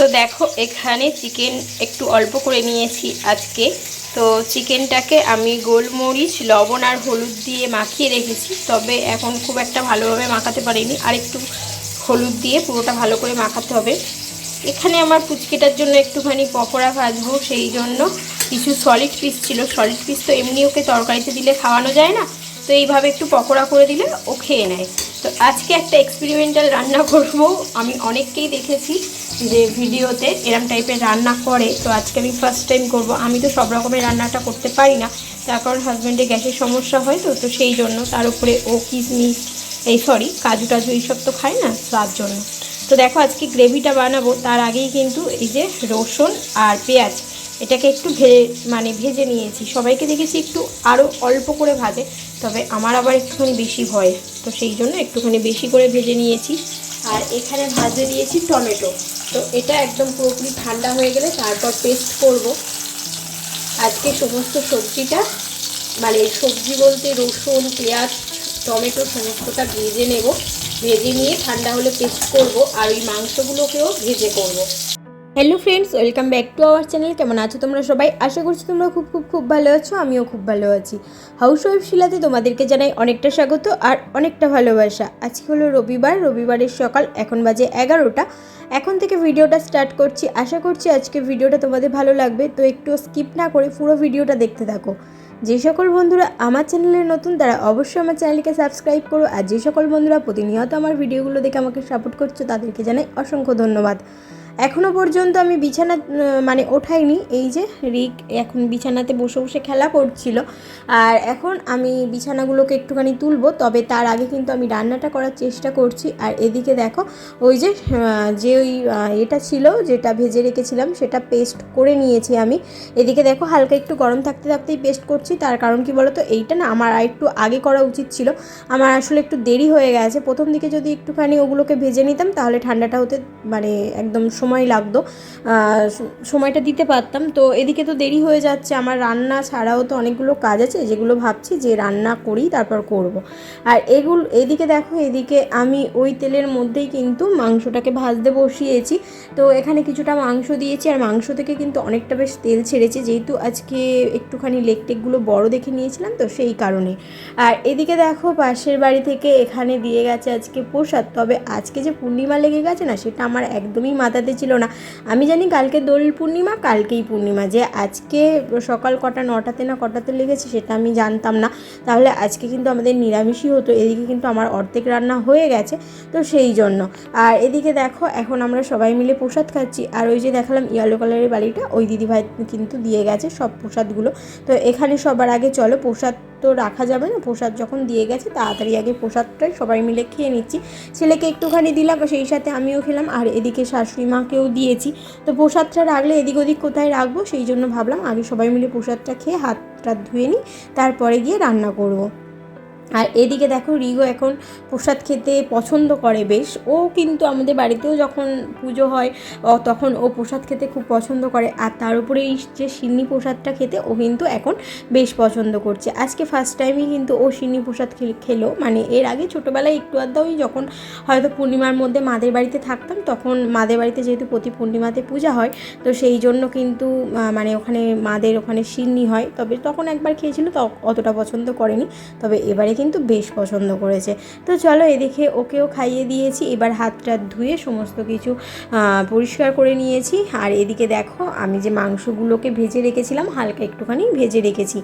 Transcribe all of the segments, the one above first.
তো দেখো, এখানে চিকেন একটু অল্প করে নিয়েছি আজকে। তো চিকেনটাকে আমি গোলমরিচ, লবণ আর হলুদ দিয়ে মাখিয়ে রেখেছি, তবে এখন খুব একটা ভালোভাবে মাখাতে পারিনি। আর একটু হলুদ দিয়ে পুরোটা ভালো করে মাখাতে হবে। এখানে আমার পুচকেটার জন্য একটুখানি পকোড়া ভাজবো, সেই জন্য কিছু সলিড পিস ছিল। সলিড পিস তো এমনি ওকে তরকারিতে দিলে খাওয়ানো যায় না। তো এইভাবে একটু পকোড়া করে দিলে ও খেয়ে নেয়। তো আজকে একটা এক্সপেরিমেন্টাল রান্না করব। আমি অনেককেই দেখেছি যে ভিডিওতে এরম টাইপের রান্না করে। তো আজকে আমি ফার্স্ট টাইম করব। আমি তো সব রকমের রান্নাটা করতে পারি না। তার কারণ হাজব্যান্ডের গ্যাসের সমস্যা হয় তো তো সেই জন্য তার উপরে ও কিশমিশ এই সরি কাজু টাজু এইসব তো খায় না তার জন্য। তো দেখো আজকে গ্রেভিটা বানাবো। তার আগেই কিন্তু এই যে রসুন আর পেঁয়াজ, এটাকে একটু ভে মানে ভেজে নিয়েছি। সবাইকে দেখেছি একটু আরও অল্প করে ভাজে। তবে আমার আবার একটুখানি বেশি ভয়। তো সেই জন্য একটুখানি বেশি করে ভেজে নিয়েছি। আর এখানে ভাজে নিয়েছি টমেটো। তো এটা একদম পুরোপুরি ঠান্ডা হয়ে গেলে তারপর পেস্ট করব। আজকে সমস্ত সবজিটা মানে সবজি বলতে রসুন, পেঁয়াজ, টমেটো সমস্তটা ভেজে নেব। ভেজে নিয়ে ঠান্ডা হলে পেস্ট করব আর ওই মাংসগুলোকেও ভেজে করব। Hello friends welcome back to our channel কেমন আছো তোমরা সবাই? আশা করছি তোমরা খুব খুব খুব ভালো আছো, আমিও খুব ভালো আছি। হাউস ওয়াইফ শিলাতে তোমাদেরকে জানাই অনেকটা স্বাগত আর অনেকটা ভালোবাসা। আজকে হলো রবিবার, রবিবারের সকাল, এখন বাজে এগারোটা। এখন থেকে ভিডিওটা স্টার্ট করছি। আশা করছি আজকে ভিডিওটা তোমাদের ভালো লাগবে, তো একটু স্কিপ না করে পুরো ভিডিওটা দেখতে থাকো। যে সকল বন্ধুরা আমার চ্যানেলে নতুন, তারা অবশ্যই আমার চ্যানেলকে সাবস্ক্রাইব করো। আর যে সকল বন্ধুরা প্রতিনিয়ত আমার ভিডিওগুলো দেখে আমাকে সাপোর্ট করছ, তাদেরকে জানাই অসংখ্য ধন্যবাদ। এখনও পর্যন্ত আমি বিছানা মানে ওঠাইনি। এই যে রিক এখন বিছানাতে বসে বসে খেলা করছিল। আর এখন আমি বিছানাগুলোকে একটুখানি তুলবো, তবে তার আগে কিন্তু আমি রান্নাটা করার চেষ্টা করছি। আর এদিকে দেখো, ওই যে যে ওই এটা ছিল যেটা ভেজে রেখেছিলাম, সেটা পেস্ট করে নিয়েছি আমি। এদিকে দেখো, হালকা একটু গরম থাকতে থাকতেই পেস্ট করছি। তার কারণ কি বলো তো এইটা না আমার একটু আগে করা উচিত ছিল। আমার আসলে একটু দেরি হয়ে গেছে। প্রথম দিকে যদি একটুখানি ওগুলোকে ভেজে নিতাম, তাহলে ঠান্ডাটা হতে মানে একদম সময় লাগতো। সময়টা দিতে পারতাম। তো এদিকে তো দেরি হয়ে যাচ্ছে। আমার রান্না ছাড়াও তো অনেকগুলো কাজ আছে। যেগুলো ভাবছি যে রান্না করি, তারপর করব। আর এগুলো, এদিকে দেখো, এদিকে আমি ওই তেলের মধ্যেই কিন্তু মাংসটাকে ভাজতে বসিয়েছি। তো এখানে কিছুটা মাংস দিয়েছি। আর মাংস থেকে কিন্তু অনেকটা বেশ তেল ছেড়েছে। যেহেতু আজকে একটুখানি লেগ টেকগুলো বড় দেখে নিয়েছিলাম, তো সেই কারণে। আর এদিকে দেখো, পাশের বাড়ি থেকে এখানে দিয়ে গেছে আজকে প্রসাদ। তবে আজকে যে পূর্ণিমা লেগে গেছে না, সেটা আমার একদমই মাথাতে ছিল না। আমি জানি কালকে দোল পূর্ণিমা, কালকেই পূর্ণিমা। যে আজকে সকাল কটা, নটাতে না কটাতে লেগেছে সেটা আমি জানতাম না। তাহলে আজকে কিন্তু আমাদের নিরামিষই হতো, এদিকে কিন্তু আমার অর্ধেক রান্না হয়ে গেছে, তো সেই জন্য। আর এদিকে দেখো, এখন আমরা সবাই মিলে প্রসাদ খাচ্ছি। আর ওই যে দেখালাম ইয়েলো কালারের বাড়িটা ওই দিদিভাই কিন্তু দিয়ে গেছে সব প্রসাদগুলো। তো এখানে সবার আগে চলো, প্রসাদ তো রাখা যাবে না। প্রসাদ যখন দিয়ে গেছে, তাড়াতাড়ি আগে প্রসাদটাই সবাই মিলে খেয়ে নিচ্ছি। ছেলেকে একটুখানি দিলাম সেই সাথে আমিও খেলাম, আর এদিকে শাশুড়ি মাকেও দিয়েছি। তো প্রসাদটা রাখলে এদিক ওদিক কোথায় রাখব, সেই জন্য ভাবলাম আগে সবাই মিলে প্রসাদটা খেয়ে হাতটা ধুয়ে নিই, তারপরে গিয়ে রান্না করব। আর এদিকে দেখো রিগো এখন প্রসাদ খেতে পছন্দ করে বেশ। ও কিন্তু আমাদের বাড়িতেও যখন পুজো হয় তখন ও প্রসাদ খেতে খুব পছন্দ করে। আর তার উপরে এই যে সিন্নি প্রসাদটা খেতে, ও কিন্তু এখন বেশ পছন্দ করছে। আজকে ফার্স্ট টাইমই কিন্তু ও সিন্নি প্রসাদ খেলো মানে এর আগে ছোটোবেলায় একটু আধা ওই যখন হয়তো পূর্ণিমার মধ্যে মাদের বাড়িতে থাকতাম, তখন মাদের বাড়িতে যেহেতু প্রতি পূর্ণিমাতে পূজা হয়, তো সেই জন্য কিন্তু মানে ওখানে মাদের, ওখানে সিন্নি হয়। তবে তখন একবার খেয়েছিল, তো, অতটা পছন্দ করেনি। তবে এবারে কিন্তু বেশ পছন্দ করেছে। তো চলো এদিকে ওকেও খাইয়ে দিয়েছি। এবার হাত টাত ধুয়ে সমস্ত কিছু পরিষ্কার করে নিয়েছি। আর এদিকে দেখো, আমি যে মাংসগুলোকে ভেজে রেখেছিলাম, হালকা একটুখানি ভেজে রেখেছি।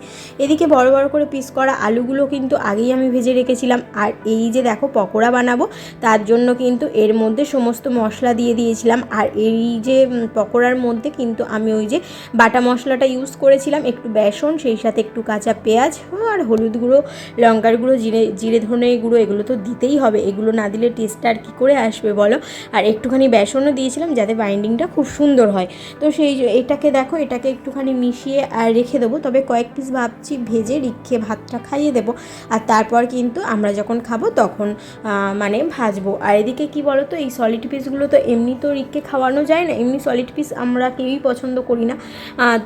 এদিকে বড় বড় করে পিস করা আলুগুলো কিন্তু আগেই আমি ভেজে রেখেছিলাম। আর এই যে দেখো, পকোড়া বানাবো, তার জন্য কিন্তু এর মধ্যে সমস্ত মশলা দিয়ে দিয়েছিলাম। আর এই যে পকোড়ার মধ্যে কিন্তু আমি ওই যে বাটা মশলাটা ইউজ করেছিলাম, একটু বেসন, সেই সাথে একটু কাঁচা পেঁয়াজ, আর হলুদ গুঁড়ো, লঙ্কার গুঁড়ো জিরে জিরে ধনে গুঁড়ো এগুলো তো দিতেই হবে। এগুলো না দিলে টেস্টটা আর কী করে আসবে বলো? আর একটুখানি বেসনও দিয়েছিলাম যাতে বাইন্ডিংটা খুব সুন্দর হয়। তো সেই এটাকে দেখো, এটাকে একটুখানি মিশিয়ে আর রেখে দেবো। তবে কয়েক পিস ভাবছি ভেজে রিক্ষে ভাতটা খাইয়ে দেবো। আর তারপর কিন্তু আমরা যখন খাব তখন মানে ভাজবো। আর এদিকে কি বলো তো এই সলিড পিসগুলো তো এমনি তো রিককে খাওয়ানো যায় না। এমনি সলিড পিস আমরা কেউই পছন্দ করি না।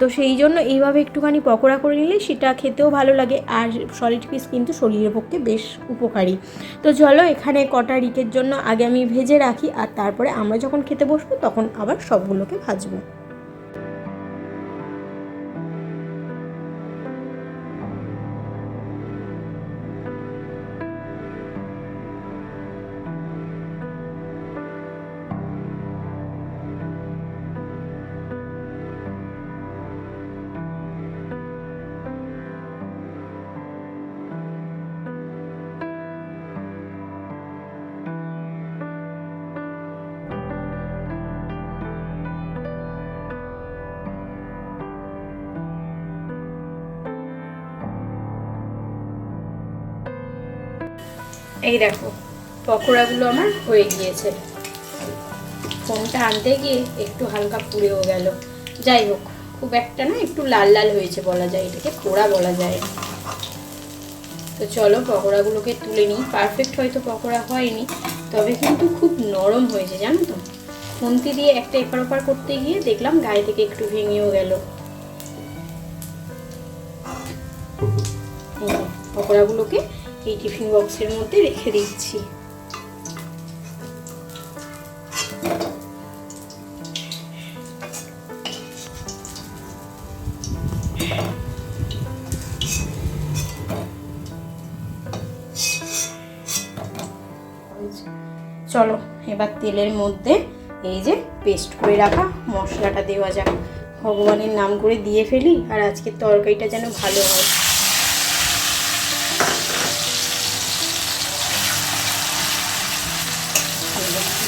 তো সেই জন্য এইভাবে একটুখানি পকোড়া করে নিলে সেটা খেতেও ভালো লাগে। আর সলিড পিস কিন্তু শরীরের শরীরের পক্ষে বেশ উপকারী। তো চলো এখানে কটা রিকের জন্য আগে আমি ভেজে রাখি আর তারপরে আমরা যখন খেতে বসবো তখন আবার সবগুলোকে ভাজবো। এই দেখো, পকোড়াগুলো আমার হয়ে গিয়েছে। ফোনটা আনতে গিয়ে একটু হালকা পুড়েও গেল। যাই হোক, খুব একটা না, একটু লাল লাল হয়েছে বলা যায়, এটাকে পোড়া বলা যায়। তো চলো, পকোড়াগুলোকে তুলে নিই। পারফেক্ট হয়তো পকোড়া হয়নি, তবে কিন্তু খুব নরম হয়েছে, জানো তো? খুন্তি দিয়ে একটা এপার ওপার করতে গিয়ে দেখলাম গায়ে থেকে একটু ভেঙেও গেল। পকোড়াগুলোকে এই টিফিন বক্সের মধ্যে রেখে দিচ্ছি। চলো, এবার তেলের মধ্যে এই যে পেস্ট করে রাখা মশলাটা দেওয়া যাক। ভগবানের নাম করে দিয়ে ফেলি, আর আজকের তরকারিটা যেন ভালো হয়।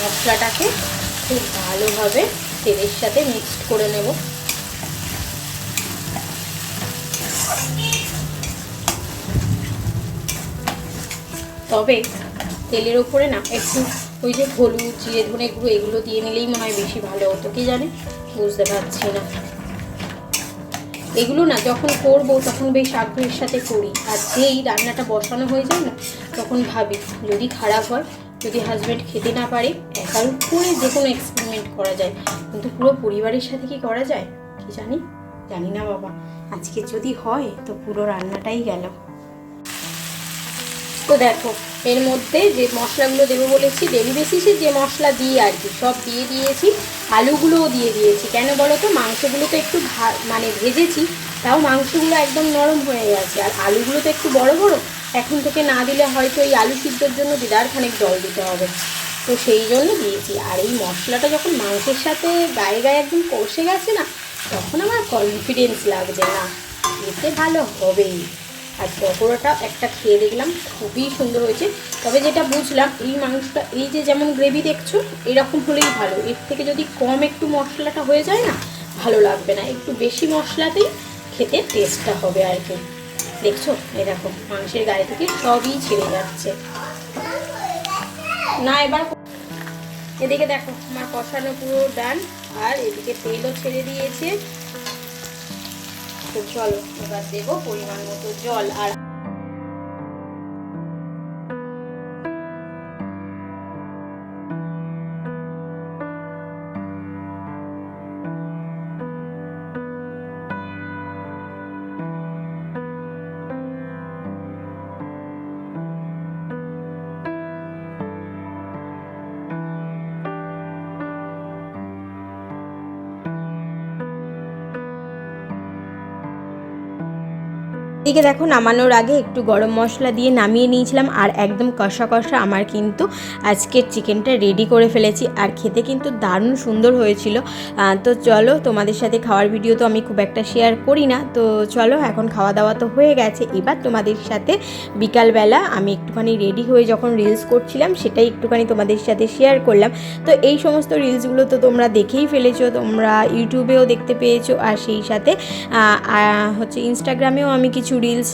মশলাটাকে খুব ভালোভাবে তেলের সাথে মিক্সড করে নেব। তবে তেলের ওপরে না একটু ওই যে হলুদ, জিরে, ধনে গুঁড়ো এগুলো দিয়ে নিলেই মনে হয় বেশি ভালো। হতো কি জানে? বুঝতে পারছি না। এগুলো না যখন করব তখন বেশ আগ্রহের সাথে করি। আর যেই রান্নাটা বসানো হয়ে যায় না, তখন ভাবি যদি খারাপ হয় যদি হাজব্যান্ড খেতে না পারে একার উপরে যে কোনো এক্সপেরিমেন্ট করা যায়। কিন্তু পুরো পরিবারের সাথে কি করা যায়? কি জানি? জানি না বাবা। আজকে যদি হয়, তো পুরো রান্নাটাই গেল। তো দেখো, এর মধ্যে যে মশলাগুলো দেবো বলেছি ডেলি বেসিসে যে মশলা দিই আর কি, সব দিয়ে দিয়েছি, আলুগুলোও দিয়ে দিয়েছি। কেন বলো তো মাংসগুলো তো একটু মানে ভেজেছি, তাও মাংসগুলো একদম নরম হয়ে গেছে। আর আলুগুলো তো একটু বড় বড়, এখন থেকে না দিলে হয়তো এই আলু সিদ্ধর জন্য দিদার খানিক জল দিতে হবে। তো সেই জন্য দিয়েছি। আর এই মশলাটা যখন মাংসের সাথে গায়ে গায়ে একদম কষে গেছে না, তখন আমার কনফিডেন্স লাগছে না। এতে ভালো হবেই। আর পকোড়াটা একটা খেয়ে দেখলাম, খুবই সুন্দর হয়েছে। তবে যেটা বুঝলাম, এই মাংসটা, এই যে যেমন গ্রেভি দেখছ, এরকম হলেই ভালো। এর থেকে যদি কম একটু মশলাটা হয়ে যায় না, ভালো লাগবে না। একটু বেশি মশলাতেই খেতে টেস্টটা হবে আর কি। দেখছ? এরকম মাংসের গায়ে থেকে সবই ছেড়ে যাচ্ছে। না, এবার এদিকে দেখো, আমার কষানো পুরো ডান আর এদিকে তেলও ছেড়ে দিয়েছে। তো চলো এবার দেবো পরিমাণ মতো জল। আর এদিকে দেখো, নামানোর আগে একটু গরম মশলা দিয়ে নামিয়ে নিয়েছিলাম আর একদম কষা কষা আমার কিন্তু আজকের চিকেনটা রেডি করে ফেলেছি আর খেতে কিন্তু দারুণ সুন্দর হয়েছিল। তো চলো, তোমাদের সাথে খাওয়ার ভিডিও তো আমি খুব একটা শেয়ার করি না। তো চলো, এখন খাওয়া দাওয়া তো হয়ে গেছে। এবার তোমাদের সাথে বিকালবেলা আমি একটুখানি রেডি হয়ে যখন রিলস করছিলাম, সেটাই একটুখানি তোমাদের সাথে শেয়ার করলাম। তো এই সমস্ত রিলসগুলো তো তোমরা দেখেই ফেলেছো, তোমরা ইউটিউবেও দেখতে পেয়েছ, আর সেই সাথে হচ্ছে ইনস্টাগ্রামেও আমি কিছু রিলস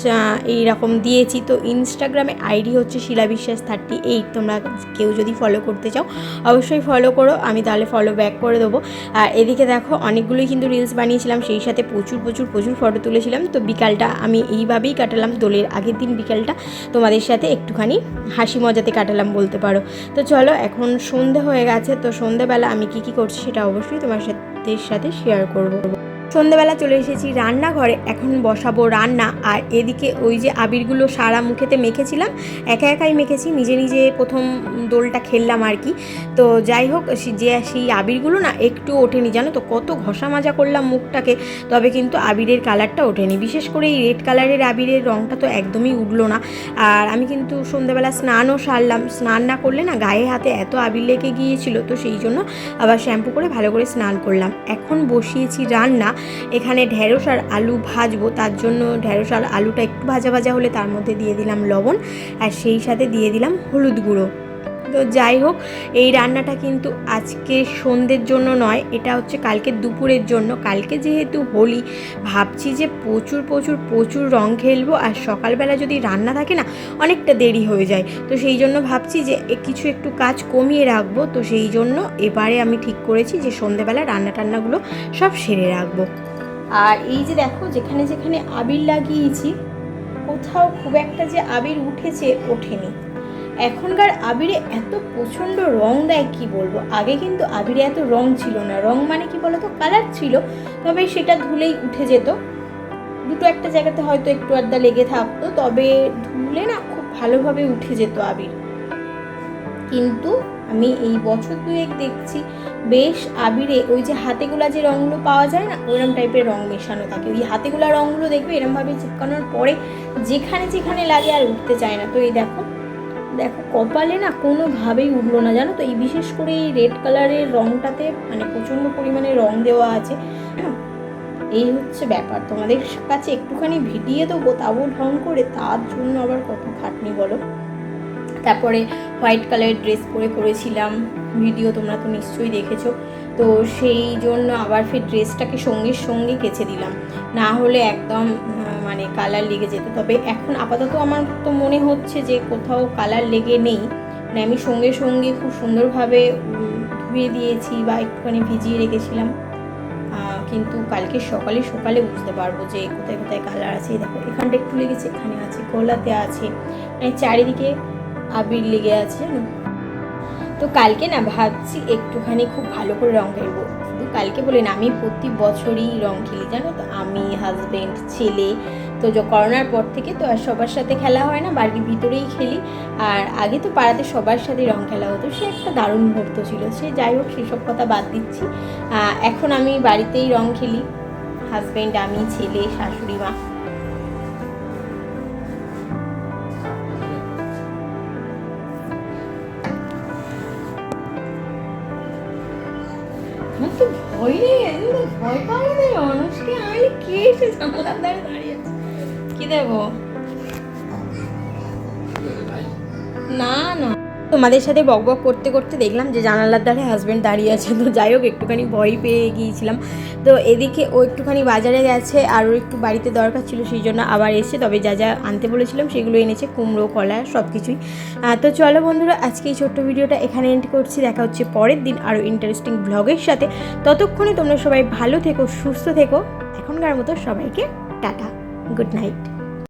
এইরকম দিয়েছি। তো ইনস্টাগ্রামে আইডি হচ্ছে শিলা বিশ্বাস থার্টি এইট তোমরা কেউ যদি ফলো করতে চাও, অবশ্যই ফলো করো, আমি তাহলে ফলো ব্যাক করে দেবো। আর এদিকে দেখো, অনেকগুলোই কিন্তু রিলস বানিয়েছিলাম, সেই সাথে প্রচুর প্রচুর প্রচুর ফটো তুলেছিলাম। তো বিকালটা আমি এইভাবেই কাটালাম, দোলের আগের দিন বিকালটা তোমাদের সাথে একটুখানি হাসি মজাতে কাটালাম বলতে পারো। তো চলো, এখন সন্ধে হয়ে গেছে, তো সন্ধেবেলা আমি কি কি করছি সেটা অবশ্যই তোমার সাথে সাথে শেয়ার করব। সন্ধেবেলা চলে এসেছি রান্নাঘরে। এখন বসাবো রান্না। আর এদিকে ওই যে আবিরগুলো সারা মুখেতে মেখেছিলাম, একা একাই মেখেছি, নিজে নিজে প্রথম দোলটা খেললাম আর কি। তো যাই হোক যে সেই আবিরগুলো না একটু ওঠেনি, জানো তো? কত ঘষা মাজা করলাম মুখটাকে, তবে কিন্তু আবিরের কালারটা ওঠেনি। বিশেষ করে এই রেড কালারের আবিরের রঙটা তো একদমই উঠল না। আর আমি কিন্তু সন্ধেবেলা স্নানও সারলাম। স্নান না করলে না গায়ে হাতে এত আবির লেগে গিয়েছিল, তো সেই জন্য আবার শ্যাম্পু করে ভালো করে স্নান করলাম। এখন বসিয়েছি রান্না। এখানে ঢেঁড়স আর আলু ভাজবো, তার জন্য ঢ্যাঁড়স আর আলুটা একটু ভাজা ভাজা হলে তার মধ্যে দিয়ে দিলাম লবণ, আর সেই সাথে দিয়ে দিলাম হলুদ গুঁড়ো। তো যাই হোক, এই রান্নাটা কিন্তু আজকে সন্ধ্যের জন্য নয়, এটা হচ্ছে কালকে দুপুরের জন্য। কালকে যেহেতু হোলি, ভাবছি যে প্রচুর প্রচুর প্রচুর রং খেলব আর সকালবেলা যদি রান্না থাকে না, অনেকটা দেরি হয়ে যায়। তো সেই জন্য ভাবছি যে কিছু একটু কাজ কমিয়ে রাখব, তো সেই জন্য এবারে আমি ঠিক করেছি যে সন্ধেবেলা রান্না টান্নাগুলো সব সেরে রাখব। আর এই যে দেখো, যেখানে যেখানে আবির লাগিয়েছি, কোথাও খুব একটা যে আবির উঠেছে, ওঠেনি। এখনকার আবিরে এত প্রচণ্ড রং দেয়, কি বলব? আগে কিন্তু আবিরে এত রং ছিল না। রং মানে কি বলতো? কালার ছিল, তবে সেটা ধুলেই উঠে যেত। দুটো একটা জায়গাতে হয়তো একটু আড্ডা লেগে থাকতো, তবে ধুলে না খুব ভালোভাবে উঠে যেত আবির। কিন্তু আমি এই বছর দুয়েক দেখছি, বেশ আবিরে ওই যে হাতেগুলা যে রঙগুলো পাওয়া যায় না, ওইরকম টাইপের রং মেশানো থাকে। ওই হাতেগুলা রঙগুলো দেখবে এরমভাবে চিপকানোর পরে যেখানে যেখানে লাগে আর উঠতে চায় না। তো এই দেখো দেখো কপালে না কোনোভাবেই উঠল না জানো তো? এই বিশেষ করে এই রেড কালারের রঙটাতে মানে প্রচণ্ড পরিমাণে রং দেওয়া আছে হ্যাঁ, এই হচ্ছে ব্যাপার। তোমাদের কাছে একটুখানি ভিডিয়ে দেবো তাও ঢং করে তার জন্য আবার কত খাটনি বলো? তারপরে হোয়াইট কালারের ড্রেস পরে করেছিলাম ভিডিও তোমরা তো নিশ্চয়ই দেখেছ। তো সেই জন্য আবার ফের ড্রেসটাকে সঙ্গে সঙ্গে কেচে দিলাম। না হলে একদম মানে কালার লেগে যেত। তবে এখন আপাতত আমার তো মনে হচ্ছে যে কোথাও কালার লেগে নেই। মানে আমি সঙ্গে সঙ্গে খুব সুন্দরভাবে ধুয়ে দিয়েছি বা একটুখানি ভিজিয়ে রেখেছিলাম। কিন্তু কালকে সকালে সকালে বুঝতে পারব যে কোথায় কোথায় কালার আছে। দেখো, এখানটা একটু লেগেছে, এখানে আছে, গলাতে আছে। মানে চারিদিকে আবির লেগে আছে, জানো? তো কালকে না ভাবছি একটুখানি খুব ভালো করে রং শুধু কালকে বলেন আমি প্রতি বছরই রং খেলি, জানো তো? আমি হাজব্যান্ড ছেলে, তো করোনার পর থেকে তো আর সবার সাথে খেলা হয় না, বাড়ির ভিতরেই খেলি। আর আগে তো পাড়াতে সবার সাথে রং খেলা হতো, সে একটা দারুণ মুহূর্ত ছিল। সে যাই হোক, সেসব কথা বাদ দিচ্ছি। এখন আমি বাড়িতেই রং খেলি। হাজব্যান্ড আমি, ছেলে, শাশুড়ি, মা। ভয় নেই আমি কে এসে দাঁড়িয়ে কি দেবো? না না। তোমাদের সাথে বক বক করতে করতে দেখলাম যে জানালার ধারে হাজব্যান্ড দাঁড়িয়ে আছে। তো যাই হোক, একটুখানি ভয় পেয়ে গিয়েছিলাম। তো এদিকে ও একটুখানি বাজারে গেছে আর ওর একটু বাড়িতে দরকার ছিল, সেই জন্য আবার এসে তবে যা যা আনতে বলেছিলাম সেগুলো এনেছে, কুমড়ো, কলা সব কিছুই তো চলো বন্ধুরা, আজকে এই ছোট্ট ভিডিওটা এখানে এন্ড করছি। দেখা হচ্ছে পরের দিন আরও ইন্টারেস্টিং ব্লগের সাথে। ততক্ষণে তোমরা সবাই ভালো থেকো, সুস্থ থেকো। এখনকার মতো সবাইকে টাটা গুড নাইট